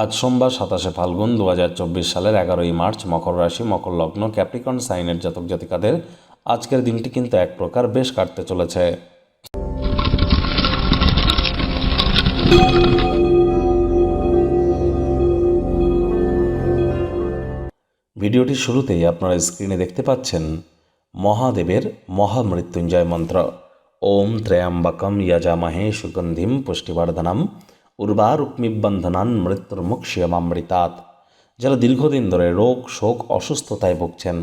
আজ সোমবার সাতাশে ফাল্গুন দু সালের এগারোই মার্চ মকর রাশি, মকর লগ্ন, ক্যাপ্রিকন সাইনের জাতক জাতিকাদের আজকের দিনটি কিন্তু এক প্রকার বেশ কাটতে চলেছে। ভিডিওটির শুরুতেই আপনারা স্ক্রিনে দেখতে পাচ্ছেন মহাদেবের মহামৃত্যুঞ্জয় মন্ত্র। ওম ত্রয়াম্বকম যজামহে সুগন্ধিম পুষ্টিবর্ধনম। উর্বারুক্মিবন্ধনান মৃত্যুর্মুক্ষিয়মামৃতাৎ। যারা দীর্ঘদিন ধরে রোগ, শোক, অসুস্থতায় ভুগছেন,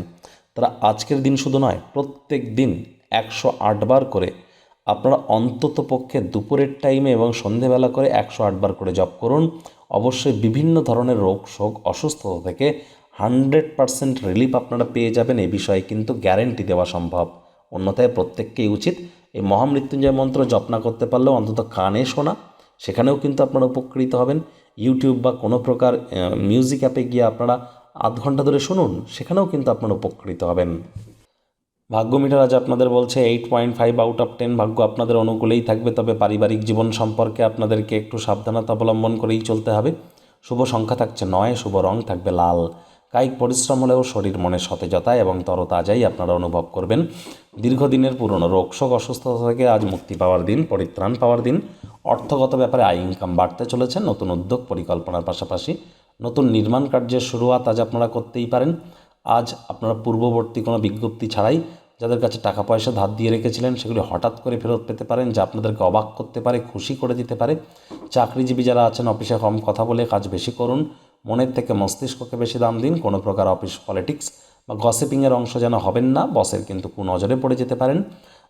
তারা আজকের দিন শুধু নয়, প্রত্যেক দিন একশো আটবার করে আপনারা অন্তত পক্ষে দুপুরের টাইমে এবং সন্ধেবেলা করে একশো আটবার করে জপ করুন। অবশ্যই বিভিন্ন ধরনের রোগ, শোক, অসুস্থতা থেকে হান্ড্রেড পারসেন্ট রিলিফ আপনারা পেয়ে যাবেন এ বিষয়ে কিন্তু গ্যারেন্টি দেওয়া সম্ভব। অন্যথায় প্রত্যেককেই উচিত এই মহামৃত্যুঞ্জয় মন্ত্র জপ না করতে পারলেও অন্তত কানে শোনা সেখানেও কিন্তু আপনারা উপকৃত হবেন। ইউটিউব বা কোনো প্রকার মিউজিক অ্যাপে গিয়ে আপনারা আধ ঘণ্টা ধরে শুনুন, সেখানেও কিন্তু আপনারা উপকৃত হবেন। ভাগ্য মিটার আজ আপনাদের বলছে eight point five out of ten ভাগ্য আপনাদের অনুকূলেই থাকবে, তবে পারিবারিক জীবন সম্পর্কে আপনাদেরকে একটু সাবধানতা অবলম্বন করেই চলতে হবে। শুভ সংখ্যা থাকছে নয়, শুভ রং থাকবে লাল। কায়িক পরিশ্রম হলেও শরীর মনে সতেজতা এবং তরতাজাই আপনারা অনুভব করবেন। দীর্ঘদিনের পুরনো রোগ, শোক, অসুস্থতা থেকে আজ মুক্তি পাওয়ার দিন, পরিত্রাণ পাওয়ার দিন। অর্থগত ব্যাপারে আয় ইনকাম বাড়তে চলেছে, নতুন উদ্যোগ পরিকল্পনার পাশাপাশি নতুন নির্মাণ কার্যের শুরুয়াত আজ আপনারা করতেই পারেন। আজ আপনারা পূর্ববর্তী কোনো বিজ্ঞপ্তি ছাড়াই যাদের কাছে টাকা পয়সা ধার দিয়ে রেখেছিলেন, সেগুলি হঠাৎ করে ফেরত পেতে পারেন, যা আপনাদেরকে অবাক করতে পারে, খুশি করে দিতে পারে। চাকরিজীবী যারা আছেন, অফিসে কম কথা বলে কাজ বেশি করুন। মনের থেকে মস্তিষ্ককে বেশি দাম দিন, কোনো প্রকার অফিস পলিটিক্স বা গসিপিংয়ের অংশ যেন হবেন না, বসের কিন্তু কুনজরে পড়ে যেতে পারেন।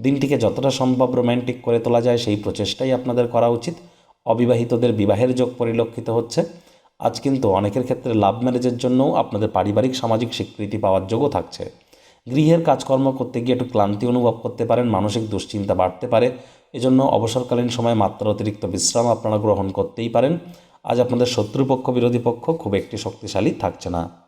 দিনটিকে যতটা সম্ভব রোম্যান্টিক করে তোলা যায় সেই প্রচেষ্টাই আপনাদের করা উচিত। অবিবাহিতদের বিবাহের যোগ পরিলক্ষিত হচ্ছে। আজ কিন্তু অনেকের ক্ষেত্রে লাভ ম্যারেজের জন্যও আপনাদের পারিবারিক সামাজিক স্বীকৃতি পাওয়ার যোগও থাকছে। গৃহের কাজকর্ম করতে গিয়ে একটু ক্লান্তি অনুভব করতে পারেন, মানসিক দুশ্চিন্তা বাড়তে পারে। এজন্য অবসরকালীন সময় মাত্রা অতিরিক্ত বিশ্রাম আপনারা গ্রহণ করতেই পারেন। আজ আপনাদের শত্রুপক্ষ, বিরোধী পক্ষ খুব একটি শক্তিশালী থাকছে না।